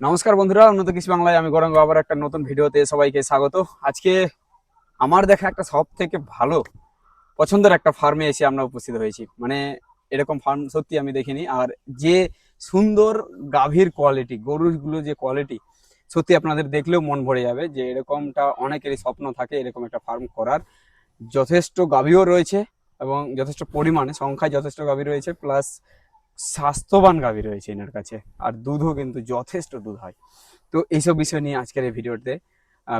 নমস্কার বন্ধুরা উন্নত কৃষি বাংলায় আমি গরঙ্গ আবার একটা নতুন ভিডিওতে সবাইকে স্বাগত। আজকে আমার দেখা একটা সব থেকে ভালো পছন্দের একটা ফার্মে এসে আমরা উপস্থিত হয়েছি। মানে এরকম ফার্ম সত্যি আমি দেখিনি। আর যে সুন্দর গাভীর কোয়ালিটি গরুগুলো যে কোয়ালিটি সত্যি আপনাদের দেখলেও মন ভরে যাবে যে এরকমটা অনেকেরই স্বপ্ন থাকে এরকম একটা ফার্ম করার। যথেষ্ট গাভীও রয়েছে এবং যথেষ্ট পরিমাণে, সংখ্যায় যথেষ্ট গাভী রয়েছে প্লাস স্বাস্থ্যবান গাভী রয়েছে এনার কাছে, আর দুধও কিন্তু যথেষ্ট দুধ হয়। তো এইসব বিষয় নিয়ে আজকের এই ভিডিওতে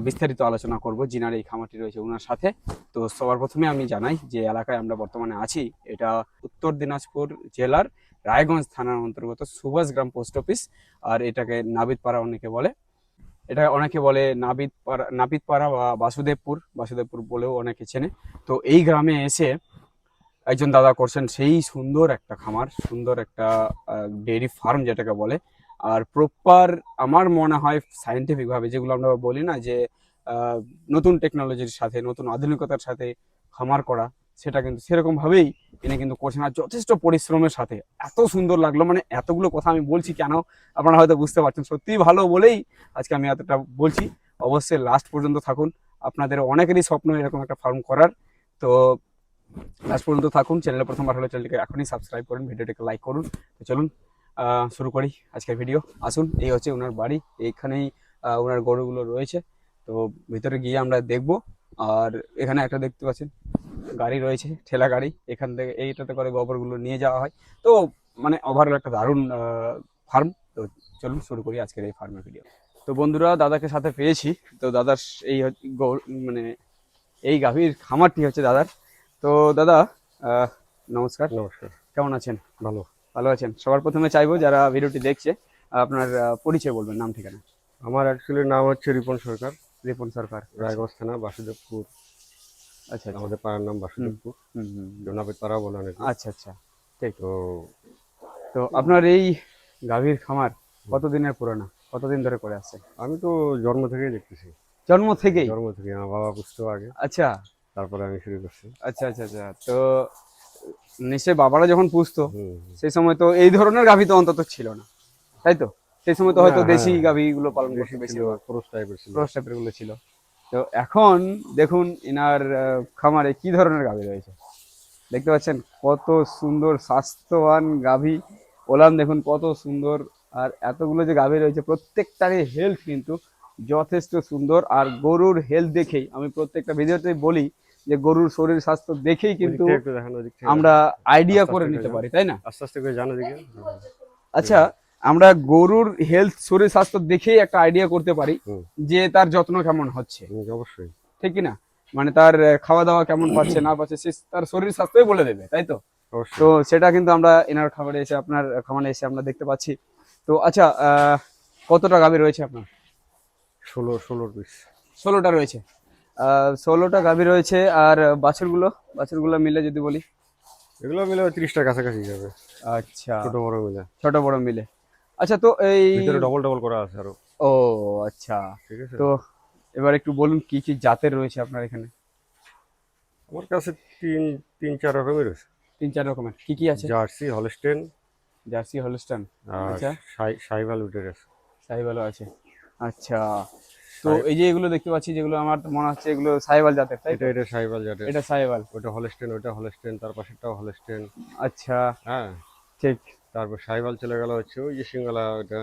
বিস্তারিত আলোচনা করব জিনার এই খামারটি রয়েছে ওনার সাথে। তো সবার প্রথমে আমি জানাই যে এলাকায় আমরা বর্তমানে আছি, এটা উত্তর দিনাজপুর জেলার রায়গঞ্জ থানার অন্তর্গত সুভাষগ্রাম পোস্ট অফিস, আর এটাকে নাবিদপাড়া অনেকে বলে। এটা অনেকে বলে নাবিদপাড়া নাপিতপাড়া বা বাসুদেবপুর বাসুদেবপুর বলেও অনেকে চেনে। তো এই গ্রামে এসে একজন দাদা করছেন সেই সুন্দর একটা খামার, সুন্দর একটা ডেয়ারি ফার্ম যেটাকে বলে। আর প্রপার আমার মনে হয় সাইন্টিফিক ভাবে যেগুলো আমরা বলি না যে নতুন টেকনোলজির সাথে, নতুন আধুনিকতার সাথে খামার করা, সেটা কিন্তু সেরকম ভাবেই তিনি কিন্তু করছেন। আর যথেষ্ট পরিশ্রমের সাথে। এত সুন্দর লাগল। মানে এতগুলো কথা আমি বলছি কেন, আপনারা হয়তো বুঝতে পারছেন। সত্যিই ভালো বলেই আজকে আমি এতটা বলছি। অবশ্যই লাস্ট পর্যন্ত থাকুন। আপনাদের অনেকেরই স্বপ্ন এরকম একটা ফার্ম করার। তো লাস্ট পর্যন্ত থাকুন চ্যানেলে প্রথমবার হলে চ্যানেলটিকে এখনই সাবস্ক্রাইব করুন, ভিডিওটিকে লাইক করুন। তো চলুন শুরু করি আজকের ভিডিও আসুন, এই হচ্ছে ওনার বাড়ি, এইখানেই ওনার গরুগুলো রয়েছে। তো ভিতরে গিয়ে আমরা দেখব, আর এখানে একটা দেখতে পাচ্ছেন, গাড়ি রয়েছে, ঠেলা গাড়ি। এখান থেকে এইটাতে করে গোবরগুলো নিয়ে যাওয়া হয়। তো মানে ওভারঅল একটা দারুণ ফার্ম তো চলুন, শুরু করি আজকের এই ফার্মের ভিডিও তো বন্ধুরা, দাদাকে সাথে পেয়েছি। তো দাদার এই মানে এই গাভীর খামারটি হচ্ছে দাদার। তো দাদা নমস্কার। নমস্কার। কেমন আছেন? ভালো। ভালো আছেন। সবার প্রথমে চাইব যারা ভিডিওটি দেখছে আপনার পরিচয় বলবেন নাম ঠিকানা। আমার অ্যাকচুয়ালি নাম হচ্ছে রিপন সরকার। রিপন সরকার। রায়গঞ্জ থানা বাসুদেবপুর। আচ্ছা আচ্ছা। আমাদের পাড়ার নাম বাসুদেবপুর। হুম, পাড়া বলে অনেক আচ্ছা আচ্ছা। ঠিক। তো তো আপনার এই গাভীর খামার কতদিনের পুরনো? কতদিন ধরে করে আসছে আমি তো জন্ম থেকেই দেখতেছি। জন্ম থেকেই? জন্ম থেকে আমার বাবা পুষতো আগে। আচ্ছা। তারপরে আমি শুরু করছি। আচ্ছা আচ্ছা আচ্ছা। তো নিশ্চয়ই বাবারা যখন পুষতো সেই সময় তো এই ধরনের গাভী তো অন্তত ছিল না। তাই তো? সেই সময় তো হয়তো দেশি হ্যাঁ। গাভী গুলো পালন করতে বেশি ছিল ক্রস টাইপের ছিল। ক্রস টাইপেরগুলো ছিল। তো এখন দেখুন ইনার আহ, খামারে কি ধরনের গাভী রয়েছে? দেখতে পাচ্ছেন কত সুন্দর স্বাস্থ্যবান গাভী। ওলান দেখুন কত সুন্দর। আর এতগুলো যে গাভী রয়েছে প্রত্যেকটারই হেলথ কিন্তু যথেষ্ট সুন্দর। আর গরুর হেলথ দেখেই আমি প্রত্যেকটা ভিডিওতে বলি যে গরুর শরীর স্বাস্থ্য দেখেই কিন্তু আমরা আইডিয়া করে নিতে পারি তাই না? আস্তে আস্তে করে জানো দিকে আচ্ছা আমরা গরুর হেলথ শরীর স্বাস্থ্য দেখেই একটা আইডিয়া করতে পারি যে তার যত্ন কেমন হচ্ছে। অবশ্যই। ঠিক কি না? মানে তার খাওয়া দাওয়া কেমন পাচ্ছে না পাচ্ছে সে তার শরীর স্বাস্থ্যই বলে দেবে তাই তো? তো সেটা কিন্তু আমরা এনার খাবারে এসে আপনার খামারে এসে আমরা দেখতে পাচ্ছি। তো আচ্ছা আহ, কতটা গাভী রয়েছে আপনার? ষোলো ষোলোর পিস ষোলোটা রয়েছে। ষোলোটা গাভী রয়েছে আর বাছুরগুলো? বাছুরগুলো মিলে যদি বলি। এগুলো মিলে ত্রিশটার কাছাকাছি যাবে। আচ্ছা। ছোট বড় মিলে। ছোট বড় মিলে। আচ্ছা তো এই ডবল ডবল করা আছে আরও। ও আচ্ছা। ঠিক আছে। তো এবার একটু বলুন কি কি জাতের রয়েছে আপনার এখানে? আমার কাছে তিন তিন চার রকমের রয়েছে। তিন চার রকমের। কি কি আছে? Jersey Holstein. Jersey Holstein. আচ্ছা। সাই- সাইবাল উটের আছে সাইবালও আছে। আচ্ছা। তো এই যে এগুলো দেখতে পাচ্ছি যেগুলো আমার মনে হচ্ছে এগুলো সাইবাল জাতের তাই? এটা এটা সাইবাল জাটের এটা সাইবাল। ওটা হলস্টেন ওটা হলস্টেন তার পাশেরটাও হলস্টেন। আচ্ছা। হ্যাঁ। ঠিক। তারপর সাইবাল চলে গেল হচ্ছে ওই যে সিঙ্গলা ওটা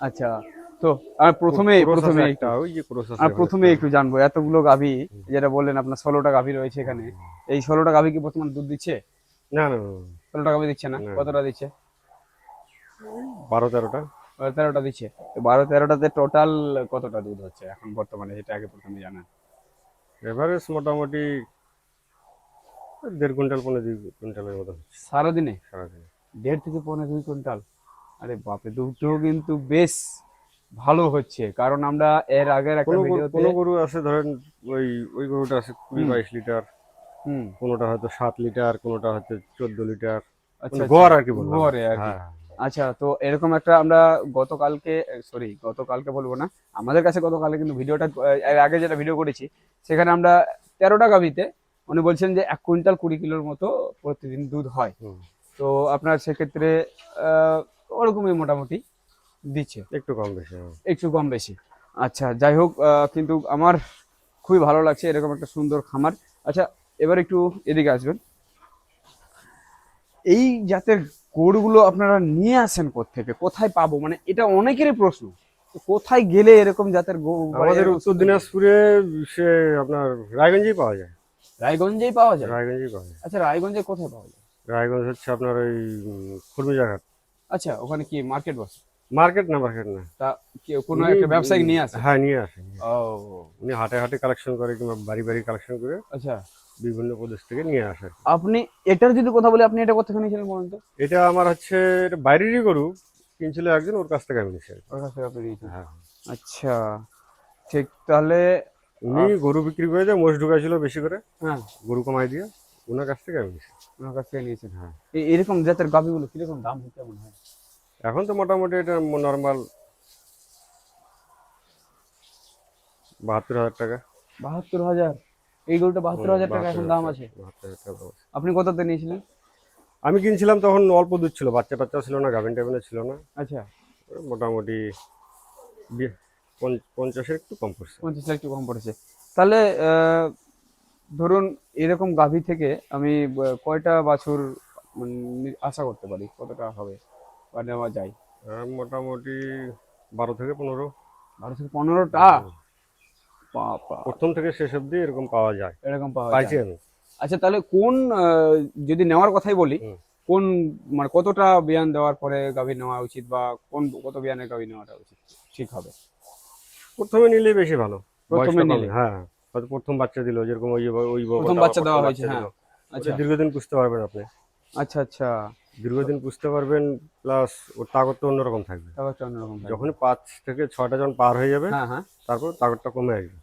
আচ্ছা। তো আর প্রথমে প্রথমে একটা ওই যে ক্রোস আছে আর প্রথমে একটু। জানব এতগুলো গাভী যেটা বললেন আপনার ষোলোটা গাভী রয়েছে এখানে। এই ষোলোটা গাভী কি বর্তমান দুধ দিচ্ছে? না না ষোলোটা গাভী দিচ্ছে না। কতটা দিচ্ছে? বারো তেরোটা। তেরোটা দিচ্ছে। তো বারো তেরোটাতে টোটাল কতটা দুধ হচ্ছে? এখন বর্তমানে যেটা আগে প্রথমে জানা। এভারেজ মোটামুটি দেড় কুইন্টাল পনেরো দুই কুইন্টালের মতো হচ্ছে। সারাদিনে? দেড় থেকে পনেরো দুই কুইন্টাল? আরে বাপরে দুধটাও কিন্তু বেশ ভালো হচ্ছে। কারণ আমরা এর আগের একটা ভিডিওতে কোনো গরু আছে ধরেন ওই ওই গরুটা আছে কুড়ি। বাইশ লিটার। হুম। কোনোটা হয়তো সাত লিটার কোনোটা হয়তো চোদ্দ লিটার। আচ্ছা গড় আর কি বলব গড়ে আর কি। আচ্ছা তো এরকম একটা আমরা গতকালকে সরি গতকালকে বলব না আমাদের কাছে গতকালকে কিন্তু ভিডিওটা এর আগে যেটা ভিডিও করেছি সেখানে আমরা তেরোটা গাভিতে উনি বলছেন যে এক কুইন্টাল কুড়ি কিলোর মতো প্রতিদিন দুধ হয়। তো আপনার সেক্ষেত্রে ওরকমই মোটামুটি দিচ্ছে। একটু কম বেশি। একটু কম বেশি। আচ্ছা যাই হোক কিন্তু আমার খুবই ভালো লাগছে এরকম একটা সুন্দর খামার। আচ্ছা এবার একটু এদিকে আসবেন। এই জাতের গরুগুলো আপনারা নিয়ে আসেন থেকে কোথায় পাবো? মানে এটা অনেকেরই প্রশ্ন। কোথায় গেলে এরকম জাতের আমাদের উত্তর দিনাজপুরে সে আপনার রায়গঞ্জেই পাওয়া যায়। রায়গঞ্জেই পাওয়া যায়? রায়গঞ্জেই পাওয়া যায়। আচ্ছা রায়গঞ্জে কোথায় পাওয়া যায়? রায়গঞ্জ হচ্ছে আপনার ওই কর্মীজাঘাট। আচ্ছা ওখানে কি মার্কেট বসে? মার্কেট না মার্কেট না। তা কোনো একটা ব্যবসায়ী নিয়ে আসে? হ্যাঁ নিয়ে আসে। ও। উনি হাটে হাটে কালেকশন করে কিংবা বাড়ি বাড়ি কালেকশন করে। আচ্ছা। বিভিন্ন প্রদেশ থেকে নিয়ে আসে আপনি এটার যদি কথা বলি আপনি এটা কোথায় নিয়েছিলেন বলুন তো? এটা আমার হচ্ছে এটা বাইরেরই গরু কিনছিল একজন ওর কাছ থেকে আমি নিয়েছি ওর কাছ থেকে আপনি নিয়েছেন? হ্যাঁ। আচ্ছা ঠিক তাহলে উনি গরু বিক্রি করে যে মোষ ঢুকাইছিল বেশি করে হ্যাঁ। গরু কমাই দিয়ে ওনার কাছ থেকে আমি নিয়েছি। ওনার কাছ থেকে নিয়েছেন? হ্যাঁ। এই এরকম জাতের গাভিগুলো কীরকম দাম কেমন হয়? এখন তো মোটামুটি এটা নর্মাল বাহাত্তর হাজার টাকা। বাহাত্তর হাজার? এই গরুটা বাহাত্তর হাজার টাকা এখন দাম আছে। আপনি কততে নিয়েছিলেন? আমি কিনছিলাম তখন অল্প দুধ ছিল বাচ্চা টাচ্চা ছিল না গাভিন টাভিনে ছিল না। আচ্ছা। মোটামুটি পঞ্চাশের একটু কম পড়ছে। পঞ্চাশ লাখ একটু কম পড়েছে। তাহলে ধরুন এরকম গাভী থেকে আমি কয়টা বাছুর আশা করতে পারি? কতটা হবে? বা নেওয়া যায়? মোটামুটি বারো থেকে পনেরো। বারো থেকে পনেরোটা? প্রথম থেকে শেষ অবধি এরকম পাওয়া যায়। এরকম পাওয়া পাইছি যায়। আমি। আচ্ছা তাহলে কোন যদি নেওয়ার কথাই বলি কোন মানে কতটা বিয়ান দেওয়ার পরে গাভী নেওয়া উচিত বা কোন কত বিয়ানের গাভী নেওয়াটা উচিত ঠিক হবে? প্রথমে নিলে বেশি ভালো। প্রথমে নিলে? হয়তো প্রথম বাচ্চা বাচ্চা দিল যেরকম ওই ওই প্রথম বাচ্চা দেওয়া হয়েছে হ্যাঁ। আচ্ছা। দীর্ঘদিন পুষতে পারবেন আপনি। আচ্ছা আচ্ছা। দীর্ঘদিন পুষতে পারবেন প্লাস ওর তাগতটা অন্যরকম থাকবে। ব্যাপারটা অন্যরকম থাকবে। যখন পাঁচ থেকে ছয়টা যখন পার হয়ে যাবে হ্যাঁ হ্যাঁ। তারপর তাগতটা কমে আসবে।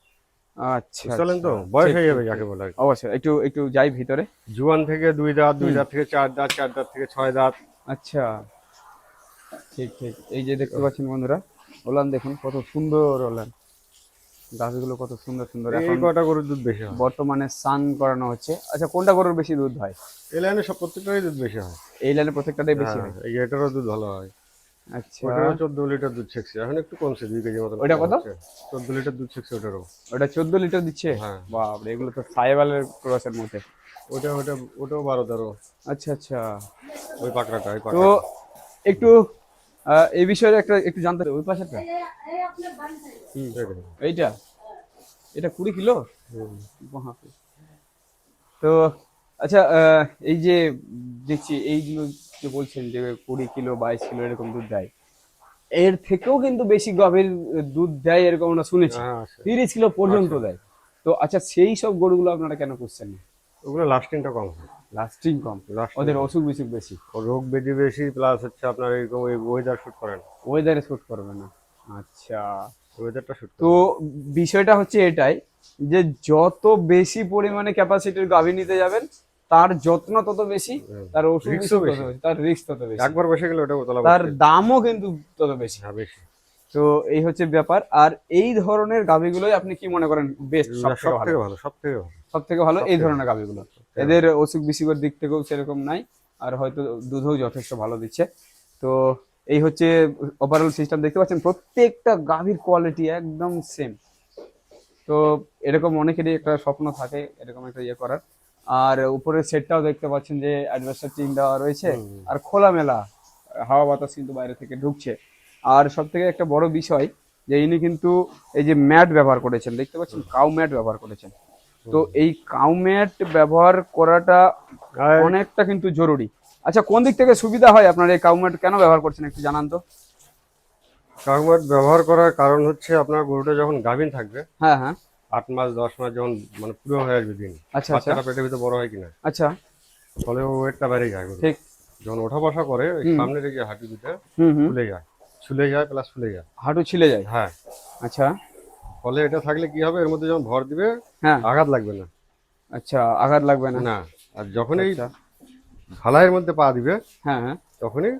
আচ্ছা পারলেন তো? আচ্ছা। বয়স হয়ে যাবে যাকে বলে অবশ্যই একটু একটু যাই ভিতরে। জুয়ান থেকে দুই দাঁত দুই দাঁত থেকে চার দাঁত চার দাঁত থেকে ছয় দাঁত। আচ্ছা। ঠিক ঠিক। এই যে দেখতে পাচ্ছেন বন্ধুরা ওলান দেখুন কত সুন্দর ওলান। গাছগুলো কত সুন্দর সুন্দর। এই কটা গরুর দুধ বেশি হয়? বর্তমানে স্নান করানো হচ্ছে। আচ্ছা কোনটা গরুর বেশি দুধ হয়? এই লাইনে সব প্রত্যেকটারই দুধ বেশি হয়। এই লাইনে প্রত্যেকটাতেই বেশি হয় হ্যাঁ, এই এটারও দুধ ভালো হয়। আচ্ছা। ওটারও চোদ্দ লিটার দুধ ছেকছে। এখন একটু কমছে দুই কেজি মতো ওইটা কত? চোদ্দ লিটার দুধ ছেকছে ওটারও। ওটা চোদ্দ লিটার দিচ্ছে? হ্যাঁ। বাপরে এগুলো তো সাইবালের ক্রসের মধ্যে। ওটা ওটা ওটাও বারো তেরো। আচ্ছা আচ্ছা। ওই পাকড়াটা ওই তো একটু এই বিষয়ে একটা একটু জানতে ওই পাশেরটা। এইটা। এটা কুড়ি কিলো। তো আচ্ছা এই যে দেখছি এইগুলো যে বলছেন যে কুড়ি কিলো বাইশ কিলো এরকম দুধ দেয়। এর থেকেও কিন্তু বেশি গভীর দুধ দেয় এরকম আমরা শুনেছি। হ্যাঁ তিরিশ কিলো পর্যন্ত দেয়। তো আচ্ছা সেই সব গরুগুলো আপনারা কেন করছেন না? ওগুলো লাস্টিংটা কম হয়। লাস্টিং কম ওদের অসুখ বিসুখ বেশি। রোগ ব্যাধি বেশি প্লাস হচ্ছে আপনার এরকম ওই ওয়েদার শুট করেন ওয়েদারে শুট করবে না। আচ্ছা ওয়েদারটা শুট তো বিষয়টা হচ্ছে এটাই যে যত বেশি পরিমাণে ক্যাপাসিটির গাভী নিতে যাবেন তার যত্ন তত বেশি তার ওষুধ বেশি। বেশি, তার রিস্ক তত বেশি। একবার বসে গেলে ওটা তোলা তার দামও কিন্তু তত বেশি। হ্যাঁ বেশি। তো এই হচ্ছে ব্যাপার। আর এই ধরনের গাভীগুলোই আপনি কি মনে করেন বেস্ট সব থেকে ভালো? সব থেকে ভালো। সব থেকে ভালো এই ধরনের গাভীগুলো? এদের অসুখ বিসুখের দিক থেকেও সেরকম নাই আর হয়তো দুধও যথেষ্ট ভালো দিচ্ছে। তো এই হচ্ছে ওভারঅল সিস্টেম দেখতে পাচ্ছেন প্রত্যেকটা গাভীর কোয়ালিটি একদম সেম তো এরকম অনেকেরই একটা স্বপ্ন থাকে এরকম একটা ইয়ে করার। আর উপরের সেটটাও দেখতে পাচ্ছেন যে অ্যাডভার্সার টিন দেওয়া রয়েছে আর খোলামেলা হাওয়া বাতাস কিন্তু বাইরে থেকে ঢুকছে। আর সব থেকে একটা বড় বিষয় যে ইনি কিন্তু এই যে ম্যাট ব্যবহার করেছেন দেখতে পাচ্ছেন কাউ ম্যাট ব্যবহার করেছেন। তো এই কাউমেট ব্যবহার করাটা অনেকটা কিন্তু জরুরি। আচ্ছা কোন দিক থেকে সুবিধা হয় আপনার এই কাউমেট কেন ব্যবহার করছেন একটু জানান তো? কাউমেট ব্যবহার করার কারণ হচ্ছে আপনার গরুটা যখন গাভিন থাকবে হ্যাঁ হ্যাঁ। আট মাস দশ মাস যখন মানে পুরো হয়ে আসবে দিন আচ্ছা আচ্ছা। বাচ্চাটা পেটের ভিতরে বড় হয় কিনা? আচ্ছা। ফলে ওয়েটটা বেড়ে যায় ঠিক। যখন ওঠা বসা করে ওই সামনে রেখে হাঁটু দুটো ফুলে যায়। ছুলে যায় প্লাস ফুলে যায়। হাঁটু ছিলে যায়? হ্যাঁ। আচ্ছা। ফলে এটা থাকলে কি হবে? এর মধ্যে যখন ভর দিবে হ্যাঁ। আঘাত লাগবে না। আচ্ছা আঘাত লাগবে না। না আর যখনই আচ্ছা। ঢালাইয়ের মধ্যে পা দিবে হ্যাঁ হ্যাঁ। তখনই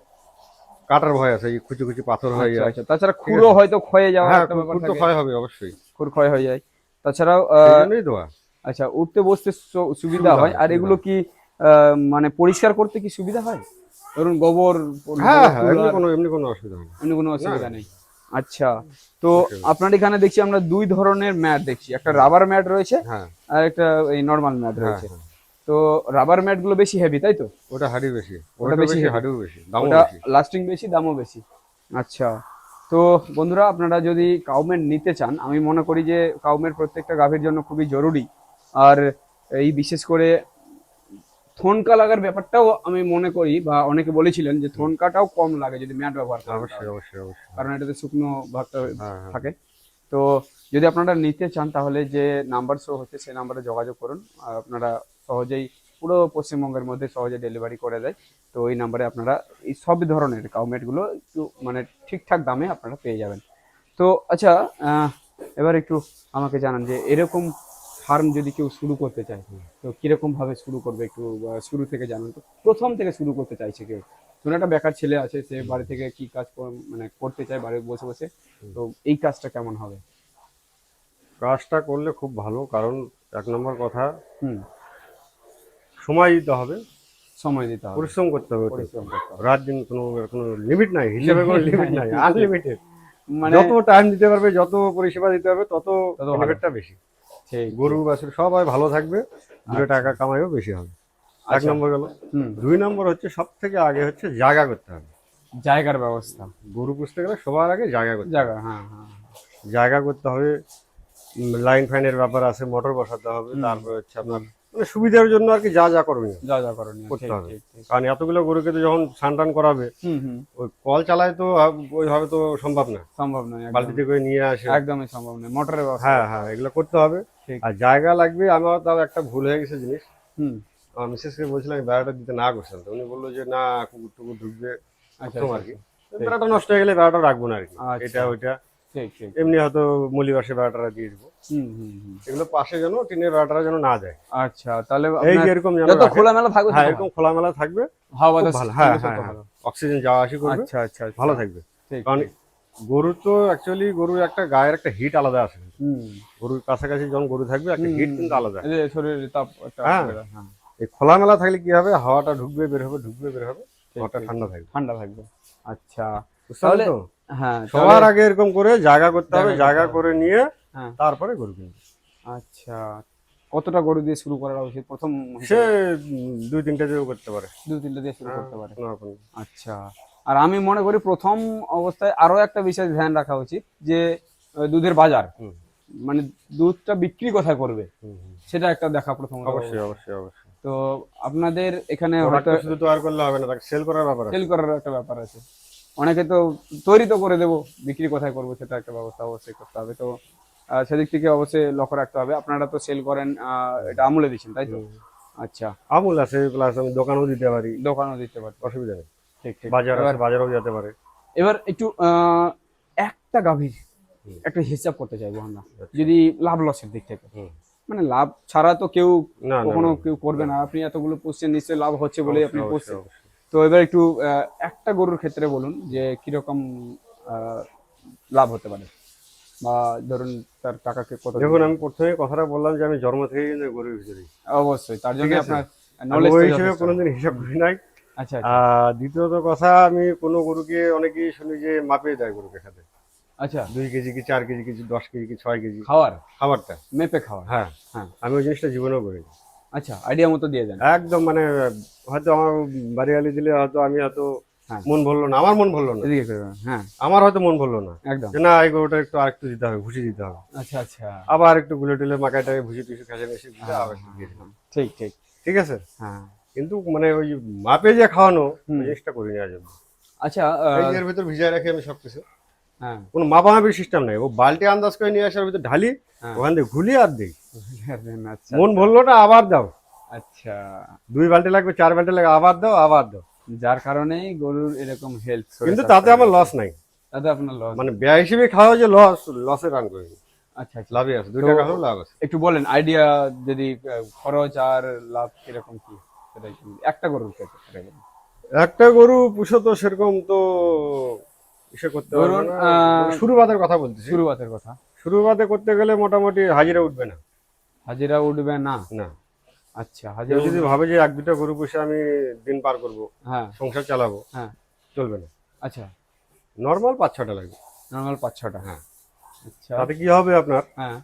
কাটার ভয় আছে এই কুচি কুচি পাথর হয়ে আচ্ছা যায়। আচ্ছা। তাছাড়া খুরও হয়তো ক্ষয়ে যাওয়ার হ্যাঁ তো ক্ষয় হবে অবশ্যই। খুর ক্ষয় হয়ে যায়। তাছাড়াও এই দোয়া। আচ্ছা উঠতে বসতে সুবিধা হয় হয়, আর এগুলো কি আহ, মানে পরিষ্কার করতে কি সুবিধা হয়? ধরুন গোবর হ্যাঁ হ্যাঁ এমনি কোনো এমনি কোনো অসুবিধা নেই এমনি কোনো অসুবিধা নেই। আচ্ছা। তো আপনার এখানে দেখছি আমরা দুই ধরনের ম্যাট দেখছি। একটা রাবার ম্যাট রয়েছে হ্যাঁ। আর একটা এই নর্মাল ম্যাট হ্যাঁ রয়েছে। হ্যাঁ। তো রাবার ম্যাটগুলো বেশি হেভি তাই তো? ওটা হাড়ি বেশি। ওটা বেশি। হাড়িও বেশি দামও ওটা বেশি। লাস্টিং বেশি দামও বেশি। আচ্ছা। তো বন্ধুরা আপনারা যদি কাউমেট নিতে চান আমি মনে করি যে কাউমেট প্রত্যেকটা গাভীর জন্য খুবই জরুরি। আর এই বিশেষ করে থনকা লাগার ব্যাপারটাও আমি মনে করি বা অনেকে বলেছিলেন যে থনকাটাও কম লাগে যদি ম্যাট ব্যবহার করেন অবশ্যই অবশ্যই অবশ্যই। কারণ এটাতে শুকনো ভাগটা হ্যাঁ হ্যাঁ। থাকে। তো যদি আপনারা নিতে চান তাহলে যে নাম্বার শো হচ্ছে সেই নাম্বারে যোগাযোগ করুন। আর আপনারা সহজেই পুরো পশ্চিমবঙ্গের মধ্যে সহজে ডেলিভারি করে দেয়। তো এই নাম্বারে আপনারা এই সব ধরনের কাউমেটগুলো একটু মানে ঠিকঠাক দামে আপনারা পেয়ে যাবেন। তো আচ্ছা এবার একটু আমাকে জানান যে এরকম ফার্ম যদি কেউ শুরু করতে চায় তো কীরকম ভাবে শুরু করবে একটু শুরু থেকে জানুন তো। প্রথম থেকে শুরু করতে চাইছে কেউ। ধরুন একটা বেকার ছেলে আছে সে বাড়ি থেকে কি কাজ মানে করতে চায় বাড়ি বসে বসে তো এই কাজটা কেমন হবে? কাজটা করলে খুব ভালো কারণ এক নম্বর কথা হুম। সময় দিতে হবে। সময় দিতে হবে। পরিশ্রম করতে হবে পরিশ্রম করতে হবে। রাত দিন কোনো কোনো লিমিট নাই হিসেবে কোনো লিমিট নাই আনলিমিটেড মানে যত টাইম দিতে পারবে যত পরিষেবা দিতে হবে তত বেনিফিটটা বেশি। গরু বাছুর সবাই ভালো থাকবে দুটো টাকা কামাইও বেশি হবে। এক আচ্ছা। নম্বর গেল। হুম। দুই নম্বর হচ্ছে সব থেকে আগে হচ্ছে জায়গা করতে হবে। জায়গার ব্যবস্থা। গরু পুষতে গেলে সবার আগে জায়গা করতে হবে। জায়গা হ্যাঁ হ্যাঁ। জায়গা করতে হবে লাইন ফাইনের ব্যাপার আছে মোটর বসাতে হবে তারপরে হচ্ছে আপনার সুবিধার জন্য আর কি যা যা করবেন যা যা করণীয় করতে হবে। কারণ এতগুলো গরুকে তো যখন স্নান টান করাবে ওই কল চালায় তো ওইভাবে তো সম্ভব না। সম্ভব নয়। বালতিতে করে নিয়ে আসে। একদমই সম্ভব নয় ব্যবস্থা। হ্যাঁ হ্যাঁ এগুলো করতে হবে। আর জায়গা লাগবে আমার তাও একটা ভুল হয়ে গেছে জিনিস। হুম। আমার মিসেসকে বলছিলাম বেড়াটা দিতে না করছিলাম তো উনি বলল যে না কুকুর টুকুর ঢুকবে আচ্ছা প্রথম আচ্ছা, আর কি। বেড়াটা নষ্ট হয়ে গেলে বেড়াটা রাখব না আর কি। আচ্ছা। এটা ওইটা। এমনি হয়তো মলিবাসে বেড়াটা দিয়ে দিবো। এগুলো পাশে যেন টিনের যেন না যায়। আচ্ছা তাহলে এই যে এরকম যেন যত খোলামেলা থাকবে হ্যাঁ এরকম খোলামেলা থাকবে হাওয়া বাতাস ভালো। হ্যাঁ হ্যাঁ হ্যাঁ অক্সিজেন যাওয়া আসি করবে। আচ্ছা আচ্ছা আচ্ছা। ভালো থাকবে। কারণ তো অ্যাকচুয়ালি গরুর একটা গায়ের একটা হিট আলাদা আছে। গরুর কাছাকাছি যখন গরু থাকবে একটা হিট কিন্তু আলাদা। এই শরীরের তাপ হ্যাঁ। হ্যাঁ। এই খোলামেলা থাকলে কি হবে? হাওয়াটা ঢুকবে বের হবে ঢুকবে বের হবে। ঠিক। ঠান্ডা থাকবে। ঠান্ডা থাকবে। আচ্ছা। বুঝতে পারলে হ্যাঁ সবার আগে এরকম করে জায়গা করতে হবে। জায়গা করে নিয়ে হ্যাঁ। তারপরে গরু কিনবে। আচ্ছা। কতটা গরু দিয়ে শুরু করা উচিত প্রথম সে দুই তিনটে দিয়েও করতে পারে। দু তিনটে দিয়ে শুরু হ্যাঁ, করতে পারে। ব্যাপার নেই। আচ্ছা। আর আমি মনে করি প্রথম অবস্থায় আরও একটা বিষয় ধ্যান রাখা উচিত যে দুধের বাজার। মানে দুধটা বিক্রি কোথায় করবে। সেটা একটা দেখা প্রথম অবশ্যই অবশ্যই অবশ্যই। তো আপনাদের এখানে হয়তো শুধু তৈরি করলে হবে না তাকে সেল করার ব্যাপার আছে। সেল করার একটা ব্যাপার আছে। অনেকে তো তৈরি তো করে দেবো বিক্রি কোথায় করব সেটা একটা ব্যবস্থা অবশ্যই করতে হবে। তো সেদিক থেকে অবশ্যই লক্ষ্য রাখতে হবে। আপনারা তো সেল করেন এটা আমুলে দিচ্ছেন তাই তো? আচ্ছা। আমুল আছে প্লাস আমি দোকানেও দিতে পারি। দোকানও দিতে পারি অসুবিধা নেই। ঠিক ঠিক। বাজার আছে বাজারেও যেতে পারে। এবার একটু একটা গাভীর একটা হিসাব করতে চাইব আমরা। যদি লাভ লসের দিক থেকে। মানে লাভ ছাড়া তো কেউ কখনো কেউ করবে না। আপনি এতগুলো পুষছেন নিশ্চয়ই লাভ হচ্ছে বলে আপনি পুষছেন তো এবার একটু একটা গরুর ক্ষেত্রে বলুন যে কীরকম আহ, লাভ হতে পারে। বা ধরুন তার টাকাকে কত দেখুন আমি প্রথমে কথাটা বললাম যে আমি জন্ম থেকেই কিন্তু গরুর ভিতরে। অবশ্যই তার জন্য আপনার নলেজ ওই হিসেবে কোনোদিন হিসাব করি নাই। আচ্ছা আচ্ছা, দ্বিতীয়ত কথা আমি কোনো গরুকে অনেকেই শুনি যে মাপে দেয় গরুকে খাতে আচ্ছা। দুই কেজি কি চার কেজি কিছু দশ কেজি কি ছয় কেজি? খাওয়ার? খাবারটা। মেপে খাওয়ার? হ্যাঁ হ্যাঁ। আমি ওই জিনিসটা জীবনেও করি আচ্ছা আইডিয়া মতো দিয়ে দেন। একদম মানে হয়তো আমার বাড়ি আলি দিলে হয়তো আমি হয়তো হ্যাঁ। মন ভরলো না আমার মন ভরলো না। এদিকে হ্যাঁ। আমার হয়তো মন ভরলো না। একদম। না এই গরুটা একটু আরেকটু দিতে হবে ভুসি দিতে হবে। আচ্ছা আচ্ছা। আবার একটু গুলে টুলে মাকাইটাকে কাছে দিলে হ্যাঁ, আবার একটু দিয়ে দিলাম। ঠিক ঠিক। ঠিক আছে? হ্যাঁ। কিন্তু মানে ওই মাপে যে খাওয়ানো জিনিসটা করি না আজ আচ্ছা এর ভিতর ভিজায় রাখি আমি সবকিছু হ্যাঁ। কোনো মাপামাপির সিস্টেম নাই। ও বালতি আন্দাজ করে নিয়ে আসার ভিতর ঢালি হ্যাঁ। ওখান থেকে ঘুলি আর দিই। আচ্ছা। মন ভরলো না আবার দাও। আচ্ছা। দুই বালতি লাগবে চার বালতি লাগবে আবার দাও আবার দাও। যার কারণে গরুর এরকম হেলথ কিন্তু তাতে আমার লস নাই। তাতে আপনার লস মানে ব্যয় হিসেবে খাওয়া যে লস লসের রান করি আচ্ছা লাভই আছে। দুই টাকা হলেও লাভ আছে। একটু বলেন আইডিয়া যদি খরচ আর লাভ কীরকম কি? সেটা একটু গরুর ক্ষেত্রে একটা গরু পুষো তো সেরকম তো ইসে করতে পারবে না। শুরু বাদের কথা বলতেছি। শুরুয়াতের কথা। শুরু বাদে করতে গেলে মোটামুটি হাজিরা উঠবে না। হাজিরা উঠবে না। না। আচ্ছা হাজার যদি ভাবে যে এক দুটা গরু পুষে আমি দিন পার করব হ্যাঁ। সংসার চালাবো হ্যাঁ। চলবে না। আচ্ছা। নর্মাল পাঁচ ছটা লাগবে। নর্মাল পাঁচ ছটা হ্যাঁ। আচ্ছা। তাতে কি হবে আপনার? হ্যাঁ।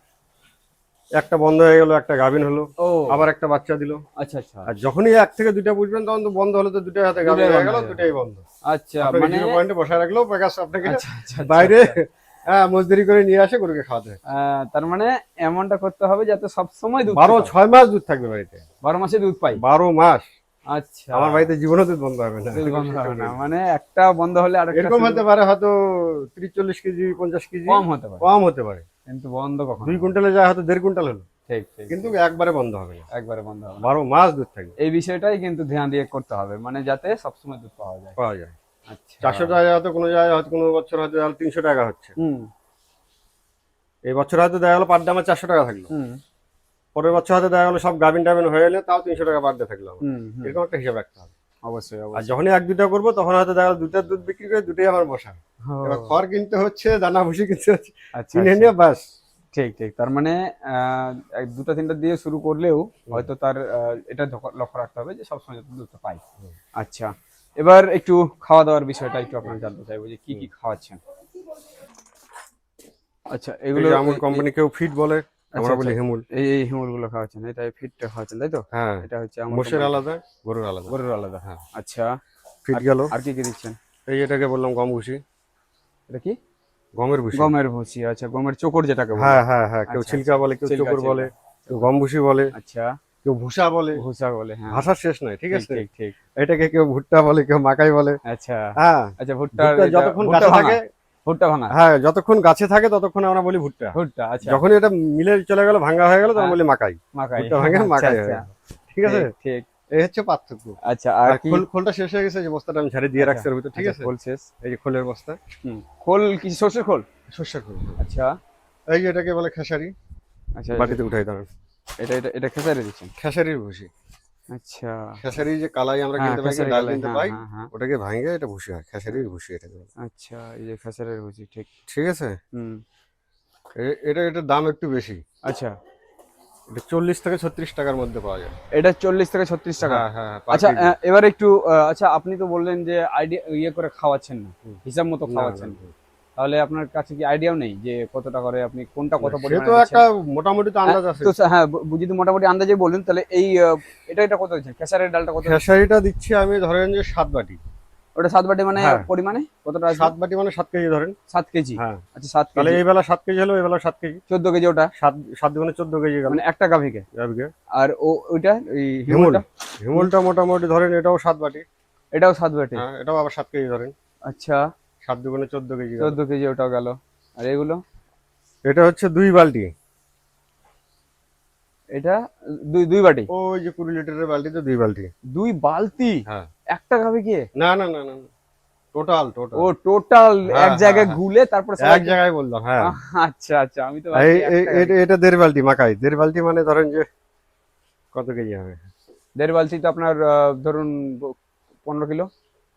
একটা বন্ধ হয়ে গেল একটা গাভিন হলো ও। আবার একটা বাচ্চা দিল। আচ্ছা আচ্ছা। আর যখনই এক থেকে দুইটা বুঝবেন তখন তো বন্ধ হলে তো দুটাই হাতে গাভিন হয়ে গেল দুটাই বন্ধ। আচ্ছা মানে পয়েন্টে বসায় রাখলেও প্যাকাস আপনাকে। আচ্ছা আচ্ছা আচ্ছা, বাইরে। হ্যাঁ মজদুরি করে নিয়ে আসে গরুকে খাওয়াতে হয়। তার মানে এমনটা করতে হবে যাতে সব সময় দুধ বারো ছয় মাস দুধ থাকবে বাড়িতে। বারো মাসে দুধ পাই? বারো মাস। আচ্ছা। আমার বাড়িতে জীবনও দুধ বন্ধ হবে না। বন্ধ হবে না। মানে একটা বন্ধ হলে আরেকটা এরকম হতে পারে হয়তো ত্রিশ চল্লিশ কেজি পঞ্চাশ কেজি। কম হতে পারে। কম হতে পারে। কিন্তু বন্ধ কখন দুই কুইন্টালে যায় হয়তো দেড় কুইন্টাল হলো। ঠিক ঠিক। কিন্তু একবারে বন্ধ হবে না। একবারে বন্ধ হবে না। বারো মাস দুধ থাকবে। এই বিষয়টাই কিন্তু ধ্যান দিয়ে করতে হবে। মানে যাতে সবসময় দুধ পাওয়া যায়। পাওয়া যায়। চারশো টাকা হয়তো কোনো জায়গায় হয়তো কোনো বছর হয়তো তিনশো টাকা হচ্ছে। এই বছর হয়তো দেখা গেলো পার ডে আমার চারশো টাকা থাকল। পরের বছর হয়তো দেখা গেলো সব গাভিন টাভিন হয়ে এলে তাও তিনশো টাকা পার ডে থাকল। এরকম একটা হিসাব রাখতে হবে। অবশ্যই আর যখনই এক দুটা করব তখন হয়তো দেখা দুধ বিক্রি করে দুটোই আমার বসা। এবার খড় কিনতে হচ্ছে দানা ভুসি কিনতে হচ্ছে আচ্ছা কিনে আচ্ছা। নিয়ে বাস ঠিক ঠিক। তার মানে দুটো তিনটা দিয়ে শুরু করলেও হয়তো তার এটা লক্ষ্য রাখতে হবে যে সবসময় দুধটা পাই। আচ্ছা। এবার একটু খাওয়া দাওয়ার বিষয়টা একটু আপনার জানতে চাইব যে কি কি খাওয়াচ্ছেন। আচ্ছা এগুলো আমুল কোম্পানি কেউ ফিট বলে আমরা আচ্ছা, বলি আচ্ছা। হেমুল। এই এই হিমুলগুলো খাওয়াচ্ছেন এটা ফিটটা খাওয়াচ্ছেন তাই তো? হ্যাঁ। এটা হচ্ছে মোষের আলাদা গরুর আলাদা। গরুর আলাদা। হ্যাঁ। আচ্ছা ফিট গেল। আর কি কি দিচ্ছেন? এই এটাকে বললাম গম ভুসি। এটা কি? গমের ভুসি। গমের ভুসি আচ্ছা গমের চোকর যেটাকে বলে। হ্যাঁ হ্যাঁ হ্যাঁ কেউ আচ্ছা, ছিলকা বলে কেউ চোকর বলে কেউ গম ভুসি বলে। আচ্ছা। কেউ ভুসা বলে। ভুসা বলে হ্যাঁ। ভাষার শেষ নাই ঠিক আছে? ঠিক ঠিক। এটাকে কেউ ভুট্টা বলে কেউ মাকাই বলে। আচ্ছা। হ্যাঁ। আচ্ছা ভুট্টা যতক্ষণ গাছে থাকে ভুট্টা ভাঙা? হ্যাঁ যতক্ষণ গাছে থাকে ততক্ষণ আমরা বলি ভুট্টা। ভুট্টা আচ্ছা। যখন এটা মিলে চলে গেল ভাঙা হয়ে গেল তখন হ্যাঁ। বলি মাকাই। মাকাই। ভুট্টা ভাঙে আচ্ছা, মাকাই আচ্ছা। ঠিক আছে? ঠিক, এই হচ্ছে পার্থক্য। আচ্ছা আর খোল খোলটা শেষ হয়ে গেছে যে বস্তাটা আমি ঝাড়ে দিয়ে আচ্ছা, রাখছি এর ভিতর ঠিক আছে? খোল শেষ। এই যে খোলের বস্তা। খোল কি সর্ষের খোল? শস্যের খোল। আচ্ছা। এই যে এটাকে বলে খেসারি। আচ্ছা বাটিতে উঠাই দাঁড়ান। এটা এটা এটা খেসারি দিচ্ছেন? খেসারির ভুসি আচ্ছা। খেসারি যে কালাই আমরা হ্যাঁ, কিনতে পাই ডাল কিনতে হ্যাঁ, পাই হ্যাঁ। ওটাকে ভাঙে এটা ভুসি হয় খেসারির ভুসি বলে। আচ্ছা এই যে খেসারের ভুসি ঠিক। ঠিক আছে? হুম। এটা এটার দাম একটু বেশি। আচ্ছা। এটা চল্লিশ থেকে ছত্রিশ টাকার মধ্যে পাওয়া যায়। এটা চল্লিশ থেকে ছত্রিশ টাকা। আচ্ছা। এবার একটু আচ্ছা আপনি তো বললেন যে আইডিয়া ইয়ে করে খাওয়াচ্ছেন না। হিসাব মতো খাওয়াচ্ছেন। না। তাহলে আপনার কাছে কি আইডিয়াও নেই যে কতটা করে আপনি কোনটা কত পরিমাণে তো একটা মোটামুটি তো আন্দাজ আছে। তো হ্যাঁ যদি মোটামুটি আন্দাজে বলুন তাহলে এই এটা এটা কত দিচ্ছেন খেসারের ডালটা কত খেসারিটা দিচ্ছি আমি ধরেন যে সাত বাটি। ওটা সাত বাটি মানে হ্যাঁ। পরিমাণে? কতটা আছে? সাত বাটি মানে সাত কেজি ধরেন। সাত কেজি? হ্যাঁ। আচ্ছা সাত তাহলে এই বেলা সাত কেজি হলো এই বেলা সাত কেজি। চোদ্দ কেজি ওটা? সাত সাত মানে চোদ্দ কেজি মানে একটা গাভিকে? গাভীকে। আর ও ওইটা এই হিমুল। হিমুলটা হিমুলটা মোটামুটি ধরেন এটাও সাত বাটি। এটাও সাত বাটি? হ্যাঁ এটাও আবার সাত কেজি ধরেন। আচ্ছা। সাত দুগুণে চোদ্দ কেজি চোদ্দ কেজি ওটাও গেল। আর এগুলো? এটা হচ্ছে দুই বালতি। এটা দুই দুই বাটি ওই যে কুড়ি লিটারের বালতিতে দুই বালতি। দুই বালতি? হ্যাঁ। একটা গাভিকে না না না না টোটাল টোটাল ও টোটাল হ্যাঁ, এক জায়গায় হ্যাঁ, ঘুলে তারপর এক জায়গায় বললাম হ্যাঁ। আচ্ছা আচ্ছা আমি তো এটা- দেড় বালতি মাকাই দেড় বালতি মানে ধরেন যে কত কেজি হবে? দেড় বালতি তো আপনার ধরুন পনেরো কিলো?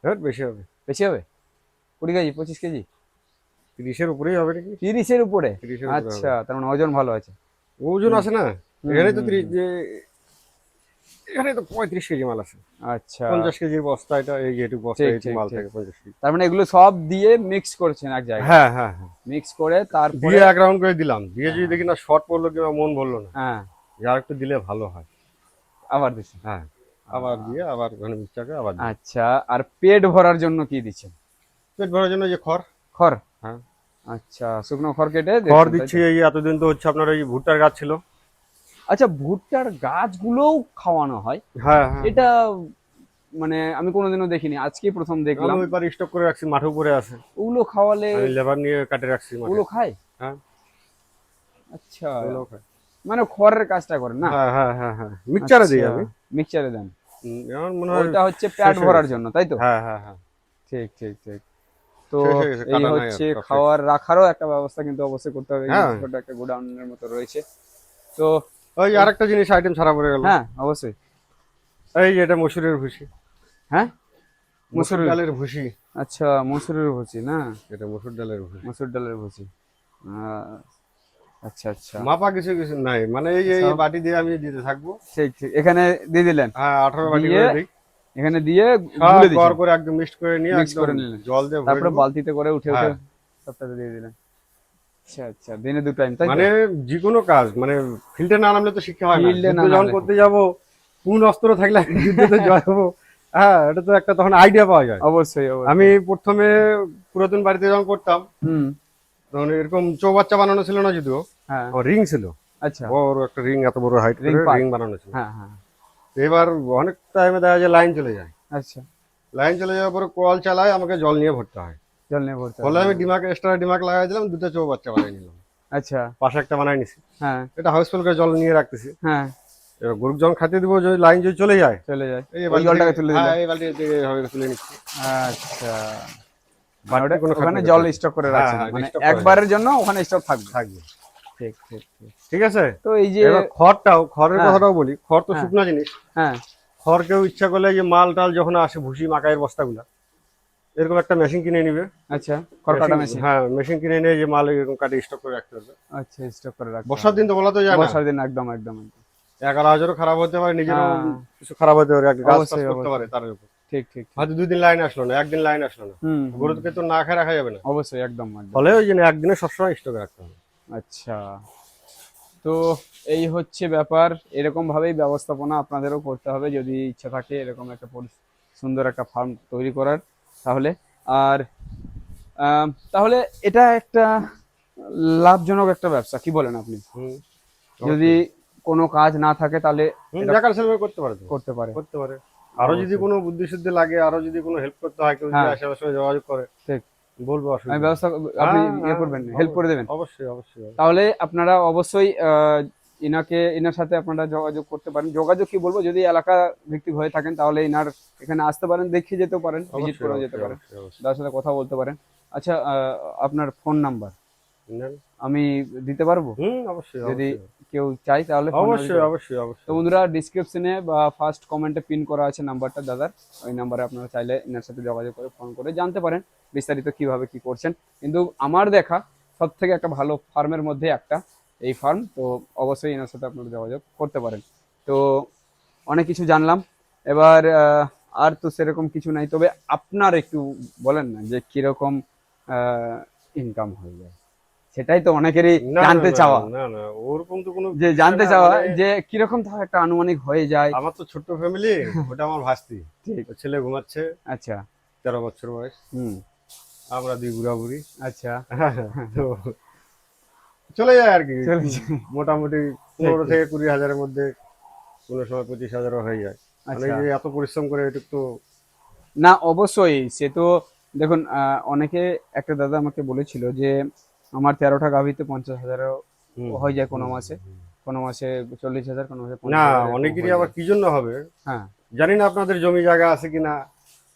হ্যাঁ বেশি হবে। বেশি হবে? কুড়ি কেজি পঁচিশ কেজি? তিরিশের উপরেই হবে নাকি? তিরিশের উপরে? আচ্ছা তার মানে ওজন ভালো আছে। ওজন আছে না? এখানে তো এখানে তো পঁয়ত্রিশ কেজি মাল আছে। আচ্ছা। পঞ্চাশ কেজির বস্তা এটা এই বস্তা মাল থাকে পঞ্চাশ কেজি। তার মানে এগুলো সব দিয়ে মিক্স করছেন এক জায়গায়? হ্যাঁ হ্যাঁ হ্যাঁ। মিক্স করে তারপরে দিয়ে এক রাউন্ড করে দিলাম। দিয়ে যদি দেখি না শর্ট পড়ল কিংবা মন বলল না হ্যাঁ। আর একটু দিলে ভালো হয়। আবার দিচ্ছেন। হ্যাঁ। আবার দিয়ে আবার ওখানে মিক্সচারকে আবার আচ্ছা আর পেট ভরার জন্য কি দিচ্ছেন? পেট ভরার জন্য যে খড়। খড়? হ্যাঁ। আচ্ছা শুকনো খড় কেটে খড় দিচ্ছি এই এতদিন তো হচ্ছে আপনার ওই ভুট্টার গাছ ছিল। আচ্ছা ভুট্টার গাছগুলোও খাওয়ানো হয়? হ্যাঁ হ্যাঁ। এটা মানে আমি কোনোদিনও দেখিনি আজকেই প্রথম দেখলাম। ওই পারে স্টক করে রাখছি মাঠে উপরে আছে। ওগুলো খাওয়ালে আমি লেবার নিয়ে কাটে রাখছি ওগুলো খায়? হ্যাঁ। আচ্ছা। ওগুলোও খায়। মানে খড়ের কাজটা করেন না? হ্যাঁ হ্যাঁ হ্যাঁ হ্যাঁ। মিক্সচারে দিই আমি। মিক্সচারে দেন। মনে হয় ওইটা হচ্ছে পেট ভরার জন্য তাই তো? হ্যাঁ হ্যাঁ হ্যাঁ। ঠিক ঠিক ঠিক। তো হয়ে এই হচ্ছে খাওয়ার রাখারও একটা ব্যবস্থা কিন্তু অবশ্যই করতে হবে। হ্যাঁ। ছোট একটা গোডাউনের মতো রয়েছে। তো ওই আরেকটা জিনিস আইটেম ছাড়া পড়ে গেল। হ্যাঁ অবশ্যই। এই যে এটা মসুরের ভুসি। হ্যাঁ? মসুর ডালের ভুসি। আচ্ছা মসুরের ভুসি না? এটা মসুর ডালের ভুসি। মসুর ডালের ভুসি। আচ্ছা আচ্ছা। মাপা কিছু কিছু নাই। মানে এই বাটি দিয়ে আমি দিতে থাকব। ঠিক ঠিক। এখানে দিয়ে দিলেন? হ্যাঁ আঠারো বাটি করে দিই। এখানে দিয়ে সব গুলে গড় করে একদম মিক্সড করে নিয়ে একদম করে নিলেন। জল দিয়ে তারপরে বালতিতে করে উঠে উঠে হ্যাঁ। সবটাতে দিয়ে দিলেন। আচ্ছা আচ্ছা দিনে দু টাইম তাই মানে যে কোনো কাজ মানে ফিল্ডে না নামলে তো শিক্ষা হয় না। Field না যখন করতে যাব কোন অস্ত্র থাকলে যুদ্ধতে জয় হব। হ্যাঁ এটা তো একটা তখন আইডিয়া পাওয়া যায়। অবশ্যই অবশ্যই। আমি প্রথমে পুরাতন বাড়িতে যখন করতাম হুম। তখন এরকম চৌবাচ্চা বানানো ছিল না যদিও হ্যাঁ। রিং ছিল। আচ্ছা। বড় একটা রিং এত বড় হাইট রিং বানানো ছিল। হ্যাঁ হ্যাঁ। এবার অনেক টাইমে দেখা যায় লাইন চলে যায়। আচ্ছা। লাইন চলে যাওয়ার পরে কল চালায় আমাকে জল নিয়ে ভরতে হয়। জল নিয়ে ভরতে। ফলে আমি ডিমাক এক্সট্রা ডিমাক লাগাই দিলাম দুটো চৌবাচ্চা বানাই নিলাম। আচ্ছা। পাশে একটা বানাই নিছি। হ্যাঁ। এটা হাউসফুল করে জল নিয়ে রাখতেছি। হ্যাঁ। এবার গরুর যখন খাতে দিব যদি লাইন যদি চলে যায় চলে যায়। এই জলটাকে তুলে হ্যাঁ, এই বালতি তুলে নিচ্ছি। আচ্ছা। কোনো ওখানে জল স্টক করে হ্যাঁ, রাখছেন। হ্যাঁ, মানে একবারের জন্য ওখানে স্টক থাকবে। থাকবে। ঠিক ঠিক ঠিক। ঠিক আছে? তো এই যে খড়টাও খড়ের হ্যাঁ। কথাটাও বলি। খড় তো হ্যাঁ। শুকনা জিনিস। হ্যাঁ। খড় কেউ ইচ্ছা করলে যে মাল টাল যখন আসে ভুসি মাকাইয়ের বস্তাগুলা এরকম একটা মেশিন কিনে নিবে। আচ্ছা খড়কাটা মেশিন হ্যাঁ মেশিন কিনে নিয়ে যে মাল এরকম কাটে স্টক করে রাখতে হবে। আচ্ছা স্টক করে রাখবে বর্ষার দিন তো বলা তো যায় না। বর্ষার দিন একদম একদম। এগারো হাজারও খারাপ হতে পারে নিজেরও হ্যাঁ। কিছু খারাপ হতে পারে গাছ করতে পারে তার উপর। ঠিক ঠিক। হয়তো দুই দিন লাইন আসলো না একদিন লাইন আসলো না। গরুকে তো না খেয়ে রাখা যাবে না। অবশ্যই একদম একদম। ফলে ওই জন্য একদিনে সবসময় স্টক রাখতে হবে। আচ্ছা। তো এই হচ্ছে ব্যাপার। এরকম ভাবেই ব্যবস্থাপনা আপনাদেরও করতে হবে যদি ইচ্ছা থাকে এরকম একটা সুন্দর একটা ফার্ম তৈরি করার তাহলে। আর তাহলে এটা একটা লাভজনক একটা ব্যবসা কি বলেন আপনি? যদি কোনো কাজ না থাকে তাহলে করতে পারে করতে পারে। করতে পারে। আরও যদি কোনো বুদ্ধি শুদ্ধি লাগে আরও যদি কোনো হেল্প করতে হয় কেউ হ্যাঁ। আশেপাশে যোগাযোগ করে ঠিক। বলব আমি ব্যবস্থা আপনি হ্যাঁ, ইয়ে হ্যাঁ, করবেন হেল্প করে দেবেন অবশ্যই অবশ্যই। তাহলে আপনারা অবশ্যই আহ, ইনাকে ইনার সাথে আপনারা যোগাযোগ করতে পারেন যোগাযোগ কি বলব যদি এলাকা ভিত্তিক হয়ে থাকেন তাহলে ইনার এখানে আসতে পারেন দেখিয়ে যেতে পারেন ভিজিট করে যেতে পারেন। তার সাথে কথা বলতে পারেন আচ্ছা আহ, আপনার ফোন নাম্বার। আমি দিতে পারব? যদি কেউ চাই তাহলে অবশ্যই অবশ্যই তো অবশ্যই বন্ধুরা ডিসক্রিপশনে বা ফার্স্ট কমেন্টে পিন করা আছে নাম্বারটা দাদার। ওই নাম্বারে আপনারা চাইলে ইনার সাথে যোগাযোগ করে ফোন করে জানতে পারেন বিস্তারিত কীভাবে কি করছেন। কিন্তু আমার দেখা সব থেকে একটা ভালো ফার্মের মধ্যে একটা এই ফার্ম তো অবশ্যই এনার সাথে আপনারা যোগাযোগ করতে পারেন। তো অনেক কিছু জানলাম। এবার আর তো সেরকম কিছু নাই। তবে আপনার একটু বলেন না যে কীরকম ইনকাম হয়ে যায়। সেটাই তো অনেকেরই জানতে চাওয়া। না না ওরকম তো কোনো যে জানতে চাওয়া মানে- যে কীরকম তাও একটা আনুমানিক হয়ে যায়। আমার তো ছোট্ট ফ্যামিলি ওটা আমার ভাস্তি। ঠিক। ছেলে ঘুমাচ্ছে আচ্ছা। তেরো বছর বয়স। হুম। আমরা দুই বুড়া বুড়ি আচ্ছা। তো চলে যায় আর কি। মোটামুটি পনেরো থেকে কুড়ি হাজারের মধ্যে কোনো সময় পঁচিশ হাজারও হয়ে যায়। মানে আচ্ছা এত পরিশ্রম করে এটুকু তো না অবশ্যই। সে তো দেখুন অনেকে একটা দাদা আমাকে বলেছিল যে আমার তেরোটা গাভিতে পঞ্চাশ হাজারও হয়ে যায় কোনো মাসে। কোনো মাসে চল্লিশ হাজার কোনো মাসে না অনেকেরই আবার কি জন্য হবে? হ্যাঁ। জানি না আপনাদের জমি জায়গা আছে কিনা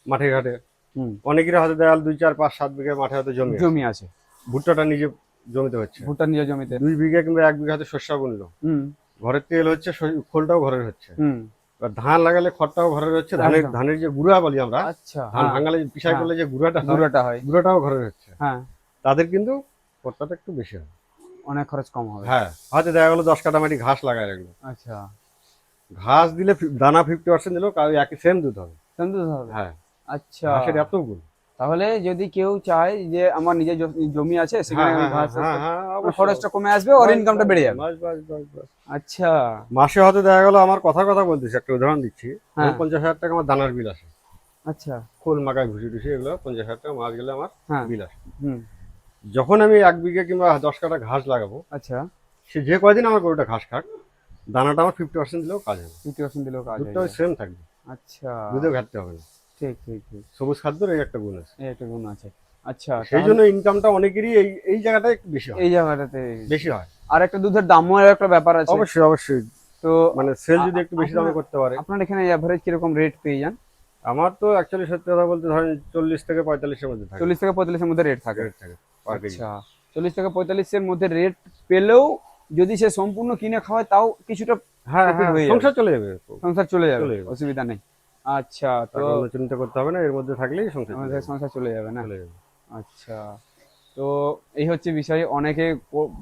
মাঠে ঘাটে। হুম। অনেকেরই হয়তো দেয়াল দুই চার পাঁচ সাত বিঘা মাঠে হয়তো জমি। জমি আছে। ভুট্টাটা নিজে জমিতে হচ্ছে। ভুটান নিজ জমিতে। দুই বিঘা কিংবা এক বিঘাতে শস্য বুনলো। হুম। ঘরের তেল হচ্ছে খোলটাও ঘরের হচ্ছে। হুম। ধান লাগালে খড়টাও ঘরের হচ্ছে ধানের ধানের যে গুঁড়া বলি আমরা আচ্ছা ধান হ্যাঁ, ভাঙালে পিসাই হ্যাঁ। করলে যে গুঁড়াটা গুঁড়োটা হয়। গুঁড়াটাও ঘরের হচ্ছে। হ্যাঁ। তাদের কিন্তু খরচাটা একটু বেশি হয় অনেক খরচ কম হবে। হ্যাঁ হয়তো দেখা গেলো দশ কাটা মাটি ঘাস লাগায় রাখল। আচ্ছা। ঘাস দিলে দানা ফিফটি পার্সেন্ট দিলেও কাউ একই সেম দুধ হবে। জানতে তো হবে? হ্যাঁ। আচ্ছা। ঘাসের এত গুণ। তাহলে যদি কেউ চায় যে আমার নিজের জমি আছে সেখানে আমি ঘাস চাষ খরচটা কমে আসবে ওর ইনকামটা বেড়ে যাবে। আচ্ছা। মাসে হয়তো দেখা গেলো আমার কথা কথা বলতেছি একটা উদাহরণ দিচ্ছি। হ্যাঁ। পঞ্চাশ হাজার টাকা আমার দানার বিল আসে। আচ্ছা। খোল মাকায় ভুসি টুসি এগুলো পঞ্চাশ হাজার টাকা মাস গেলে আমার হ্যাঁ। বিল আসে। যখন আমি এক বিঘে কিংবা দশ কাটা ঘাস লাগাবো আচ্ছা। সে যে কয়দিন আমার গরুটা ঘাস খাক দানাটা আমার ফিফটি পার্সেন্ট দিলেও কাজ হবে। ফিফটি পার্সেন্ট দিলেও কাজ হয়ে দুধটা সেম থাকবে। আচ্ছা। দুধেও ঘাটতে হবে না। ঠিক ঠিক ঠিক। সবুজ খাদ্যের এই একটা গুণ আছে। এই একটা গুণ আছে। আচ্ছা সেই জন্য ইনকামটা অনেকেরই এই এই জায়গাটা একটু বেশি হয়। এই জায়গাটাতে বেশি হয়। আর একটা দুধের দামও একটা ব্যাপার আছে। অবশ্যই অবশ্যই। তো মানে সেল যদি একটু বেশি দামে করতে পারে। আপনার এখানে এভারেজ কীরকম রেট পেয়ে যান? আমার তো অ্যাকচুয়ালি সত্যি কথা বলতে ধরেন চল্লিশ থেকে পঁয়তাল্লিশের মধ্যে থাকে। চল্লিশ থেকে পঁয়তাল্লিশের মধ্যে রেট থাকে। রেট থাকে। আচ্ছা চল্লিশ থেকে পঁয়তাল্লিশের মধ্যে রেট পেলেও যদি সে সম্পূর্ণ কিনে খাওয়ায় তাও কিছুটা হ্যাঁ হ্যাঁ যাবে। সংসার চলে যাবে সংসার চলে যাবে অসুবিধা নেই। আচ্ছা তো চিন্তা করতে হবে না এর মধ্যে থাকলেই সংসার চলে আমাদের যাবে। সংসার চলে যাবে না? আচ্ছা তো এই হচ্ছে বিষয়। অনেকে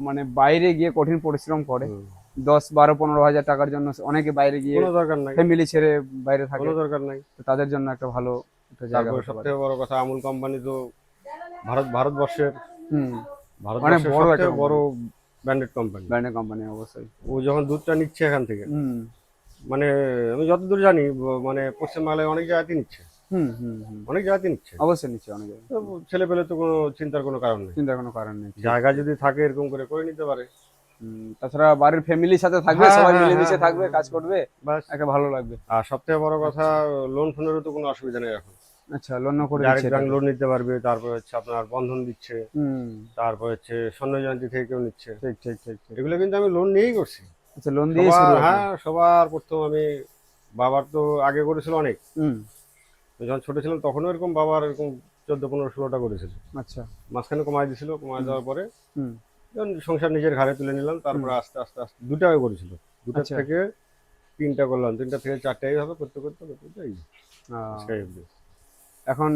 মানে বাইরে গিয়ে কঠিন পরিশ্রম করে। দশ বারো পনেরো হাজার টাকার জন্য অনেকে বাইরে গিয়ে দরকার নাই। ফ্যামিলি ছেড়ে বাইরে থাকে। কোনো দরকার নাই। তো তাদের জন্য একটা ভালো একটা জায়গা তারপর সব থেকে বড় কথা আমুল কোম্পানি তো ভারত ভারতবর্ষের ভারতবর্ষের বড় একটা বড় ব্র্যান্ডেড কোম্পানি ব্র্যান্ডের কোম্পানি অবশ্যই। ও যখন দুধটা নিচ্ছে এখান থেকে। মানে আমি যতদূর জানি মানে পশ্চিমবাংলায় অনেক জায়গাতে নিচ্ছে। হুম হুম হুম। অনেক জায়গাতে নিচ্ছে। অবশ্যই নিচ্ছে অনেকে তো ছেলে পেলে তো কোনো চিন্তার কোনো কারণ নেই। চিন্তার কোনো কারণ নেই। জায়গা যদি থাকে এরকম করে করে নিতে পারে। হুম, তাছাড়া বাড়ির ফ্যামিলির সাথে থাকবে হ্যাঁ, সবাই হ্যাঁ, মিলেমিশে হ্যাঁ, থাকবে। কাজ করবে একটা ভালো লাগবে। আর সব থেকে বড় কথা লোন ফোনেরও তো কোনো অসুবিধা নেই এখন। আচ্ছা লোন করে দিচ্ছে ব্যাংক লোন নিতে পারবে তারপর হচ্ছে আপনার বন্ধন দিচ্ছে তারপর হচ্ছে স্বর্ণ জয়ন্তী থেকে কেউ নিচ্ছে। ঠিক ঠিক ঠিক এগুলো কিন্তু আমি লোন নিয়েই করছি। আচ্ছা লোন দিয়ে। হ্যাঁ সবার প্রথম আমি বাবার তো আগে করেছিল অনেক। যখন ছোট ছিলাম তখনও এরকম বাবার এরকম চোদ্দ পনেরো ষোলোটা করেছিল। আচ্ছা। মাঝখানে কমাই দিছিল কমাই দেওয়ার পরে যখন সংসার নিজের ঘাড়ে তুলে নিলাম তারপরে আস্তে আস্তে আস্তে দুটাও করেছিল। দুটা আচ্ছা। থেকে তিনটা করলাম তিনটা থেকে চারটা এইভাবে করতে করতে করতে করতে এই। এখন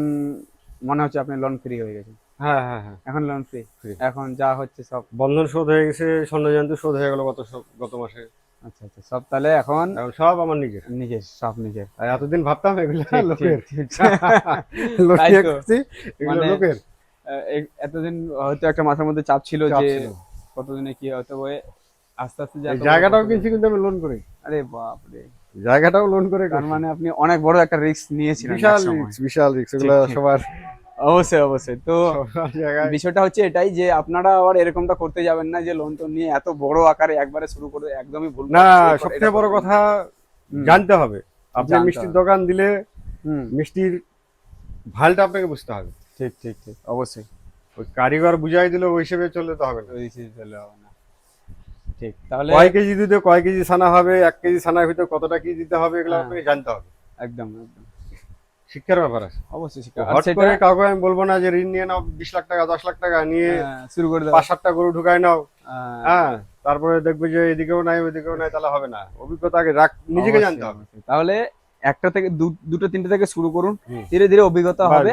মনে হচ্ছে আপনি লোন ফ্রি হয়ে গেছেন। হ্যাঁ হ্যাঁ হ্যাঁ। এখন লোন ফ্রি এখন যা হচ্ছে সব বন্ধন শোধ হয়ে গেছে স্বর্ণ জয়ন্তী শোধ হয়ে গেল গত গত মাসে। আচ্ছা আচ্ছা সব তাহলে এখন সব আমার নিজের। নিজের সব নিজের। আর এতদিন ভাবতাম এগুলো লোকের। মানে লোকের। এতদিন হয়তো একটা মাথার মধ্যে চাপ ছিল যে কতদিনে কি হয়তো আস্তে আস্তে জায়গাটাও কিনছি কিন্তু আমি লোন করে। আরে বাপরে। জায়গাটাও লোন করে তার মানে আপনি অনেক বড় একটা রিস্ক নিয়েছিলেন বিশাল। রিক্স বিশাল রিক্স এগুলো সবার অবশ্যই অবশ্যই। তো বিষয়টা হচ্ছে এটাই যে আপনারা আবার এরকমটা করতে যাবেন না যে লোন টোন নিয়ে এত বড় আকারে একবারে শুরু করে একদমই ভুল না এটা বড় কথা জানতে হবে। আপনি মিষ্টির দোকান দিলে মিষ্টির ভালটা আপনাকে বুঝতে হবে। ঠিক ঠিক ঠিক। অবশ্যই। ওই কারিগর বুঝাই দিলে ওই হিসেবে চলে তো হবে না। ওই হিসেবে চললে হবে ঠিক তাহলে কয় কেজি দুধে কয় কেজি ছানা হবে এক কেজি ছানার ভিতরে কতটা কি দিতে হবে এগুলো হ্যাঁ। আপনাকে জানতে হবে। একদম একদম। শিক্ষার ব্যাপার আছে। অবশ্যই শিক্ষা। হট করে কাউকে আমি বলব না যে ঋণ নিয়ে নাও বিশ লাখ টাকা দশ লাখ টাকা নিয়ে হ্যাঁ, শুরু করে দেওয়া পাঁচ সাতটা গরু ঢুকাই নাও। হ্যাঁ, হ্যাঁ তারপরে দেখবে যে এদিকেও নাই ওইদিকেও নাই তাহলে হবে না। অভিজ্ঞতা আগে রাখ নিজেকে জানতে হবে। তাহলে একটা থেকে দুটো তিনটে থেকে শুরু করুন। ধীরে ধীরে অভিজ্ঞতা হবে।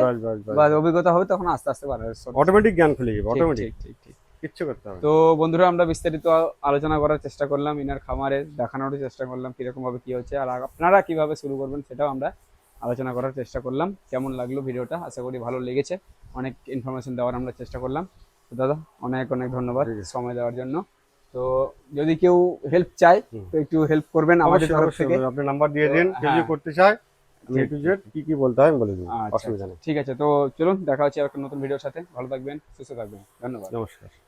বা অভিজ্ঞতা হবে তখন আস্তে আস্তে বাড়বে। অটোমেটিক জ্ঞান খুলে যাবে অটোমেটিক ঠিক ঠিক। কিচ্ছু করতে হবে তো বন্ধুরা আমরা বিস্তারিত আলোচনা করার চেষ্টা করলাম ইনার খামারে দেখানোর চেষ্টা করলাম কীরকম ভাবে কি হচ্ছে আর আপনারা কীভাবে শুরু করবেন সেটাও আমরা আলোচনা করার চেষ্টা করলাম। কেমন লাগল ভিডিওটা? আশা করি ভালো লেগেছে। অনেক ইনফরমেশন দেওয়ার আমরা চেষ্টা করলাম। তো দাদা অনেক অনেক ধন্যবাদ সময় দেওয়ার জন্য। তো যদি কেউ হেল্প চায় তো একটু হেল্প করবেন আমাদের তরফ থেকে। আপনি নাম্বার দিয়ে দিন কেউ যদি হ্যাঁ। করতে চায় আমি ঠিক, টু জেড কি কি বলতে হয় আমি বলে দেবো আচ্ছা, অসুবিধা নেই। ঠিক আছে তো চলুন দেখা হচ্ছে আর একটা নতুন ভিডিওর সাথে। ভালো থাকবেন সুস্থ থাকবেন ধন্যবাদ। নমস্কার।